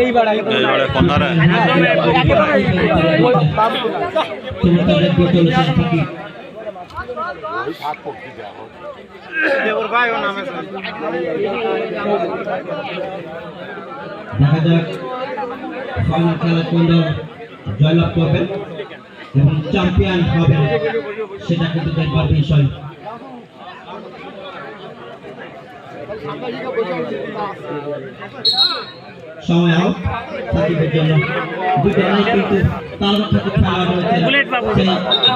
এইবারে ঠিকই দেখা যাক জয়লাভ করবেন। এবং চ্যাম্পিয়ন হবেন সেটা কিন্তু দেখবার বিষয়। সময় হোক সাকিবের জন্য। দুটো অনেক কিন্তু তার থেকে খেলা রয়েছে। বুলেট বাবু।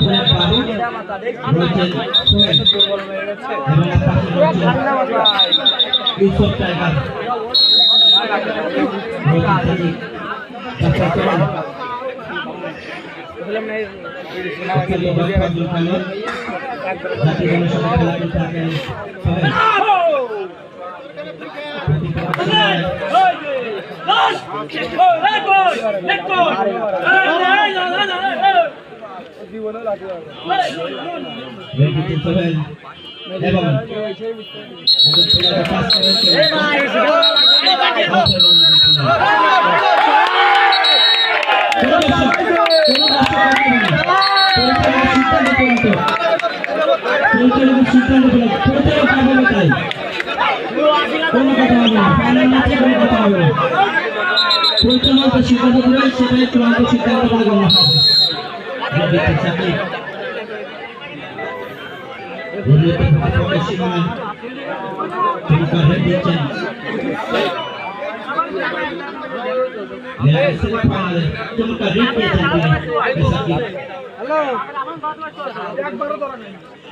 বুলেট বাবু। রয়েছেন এবং এক পাশে রয়েছেন ইউসুফ টাইগার। রয়েছেন সাকিব। তারপর সোহেল অত্যন্ত দক্ষ একজন খেলোয়াড় জাতীয় দলের সাথে খেলা করতে থাকেন সোহেল রেডিতে সিদ্ধান্ত চূড়ান্ত সিদ্ধান্ত বলে গণ্য হবে সাকিব ফাইনাল মতো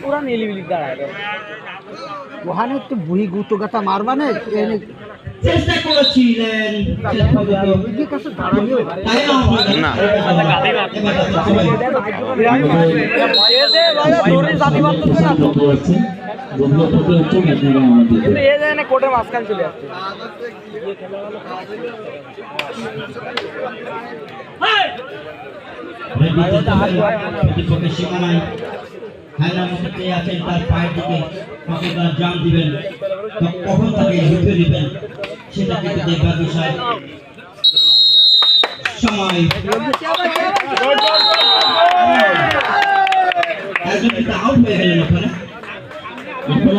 পুরা নিলিবিলি দাঁড়ায় ওখানে একটু বুড়ি গুতো গাতা মারবা না চেষ্টা করেছিলেন। না। আমাদের না। এবার সবাই কোর্টের মাঝখান চলে আসছে। প্রতিপক্ষের সীমানায় হায়নার মধ্যে আছেন তার পায়ের দিকে কখন জাম দিবেন কখন তাকে ঝুঁকে দিবেন সেটা কিন্তু দেখবার বিষয় সময় একজন কিন্তু আউট হয়ে গেলেন ওখানে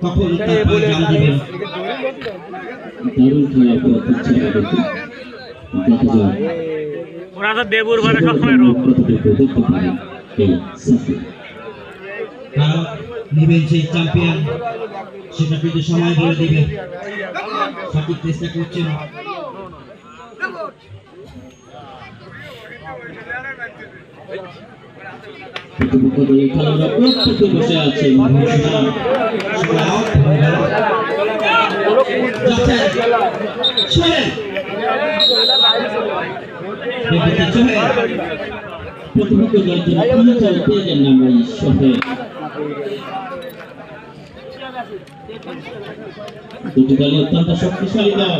তার দিবেন দারুণ খেলা দেখা যাক ওরা তো দেবুর ঘরে সবসময় রোগ দেখতে পারে এই কারণ নেবেন সেই চ্যাম্পিয়ন সেটা কিন্তু সময় বলে দিবে সঠিক চেষ্টা করছেন দলের খেলোয়াড়রা প্রত্যেকে বসে আছে। প্রতিপক্ষ দলের জন্য পেয়ে যান ভাই সোহেল দুটি দলই অত্যন্ত শক্তিশালী দল।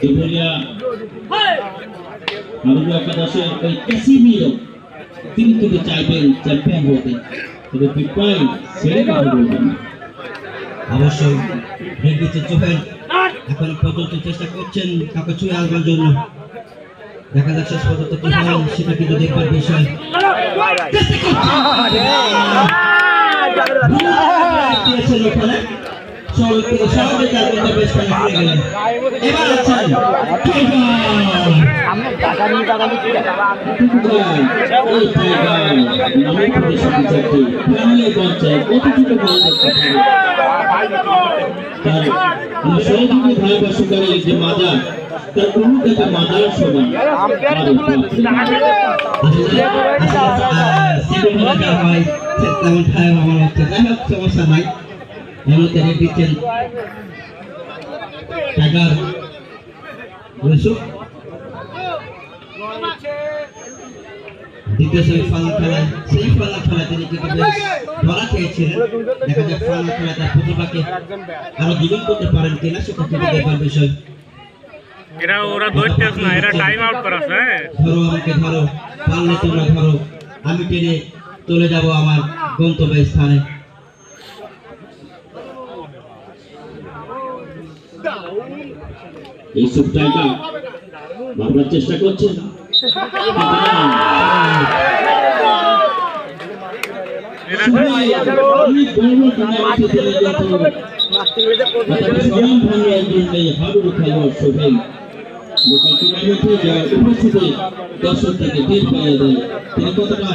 দুপুরিয়া একাদশের ওই ক্যাসিমিরো তিনি কিন্তু চাইবেন চ্যাম্পিয়ন হতে তবে বলবেন অবশ্যই রেডিতে এখনও পর্যন্ত চেষ্টা করছেন কাউকে ছুঁয়ে আনবার জন্য দেখা যাক শেষ পর্যন্ত কি হয় সেটা কিন্তু দেখবার বিষয় সহজে তার গেলেন এবার আছেন যে মাদার তার হচ্ছে যাই হোক সমস্যা নাই দিচ্ছেন টাকার রসুক দ্বিতীয় খেলায় তিনি কিন্তু বেশ ধরা খেয়েছিলেন। দেখা যাক ফাইনাল খেলায় তার প্রতিভাকে আরও দ্বিগুণ করতে পারেন কিনা সেটা কিন্তু দেখবার বিষয়। এরা ওরা দৌড়তেছ না এরা টাইম আউট করাছে হ্যাঁ। ধরো আমাকে ধরো পারলে তোমরা ধরো। আমি টেনে চলে যাব আমার গন্তব্য স্থানে। সব টাইগার ভাবনার চেষ্টা করছেন? দর্শক অনেকেই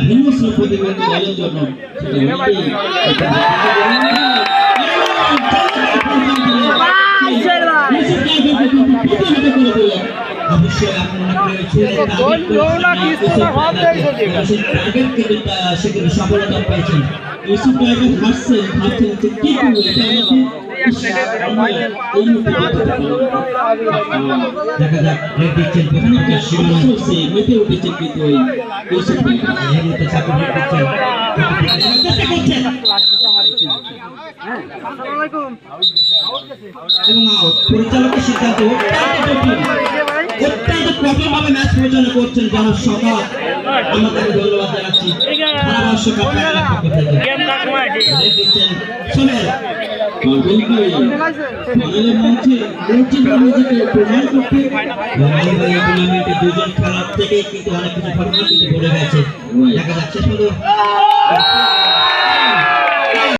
অবশ্যই আপনারা করে ছুঁয়ে টার্গেট কিন্তু আহ, সে কিন্তু সফলতা পেয়েছেন ইউসুফ টাইগার হাসছেন যে কি পরিচালকের সিদ্ধান্ত কঠোরভাবে ম্যাচ পরিচালনা করছেন যারা সবার আমাদের ধন্যবাদ জানাচ্ছি। প্রমাণ করতে দুজন খেলার কিন্তু অনেক কিছু ঘটনা কিন্তু ঘটে গেছে। দেখা যাচ্ছে শুধু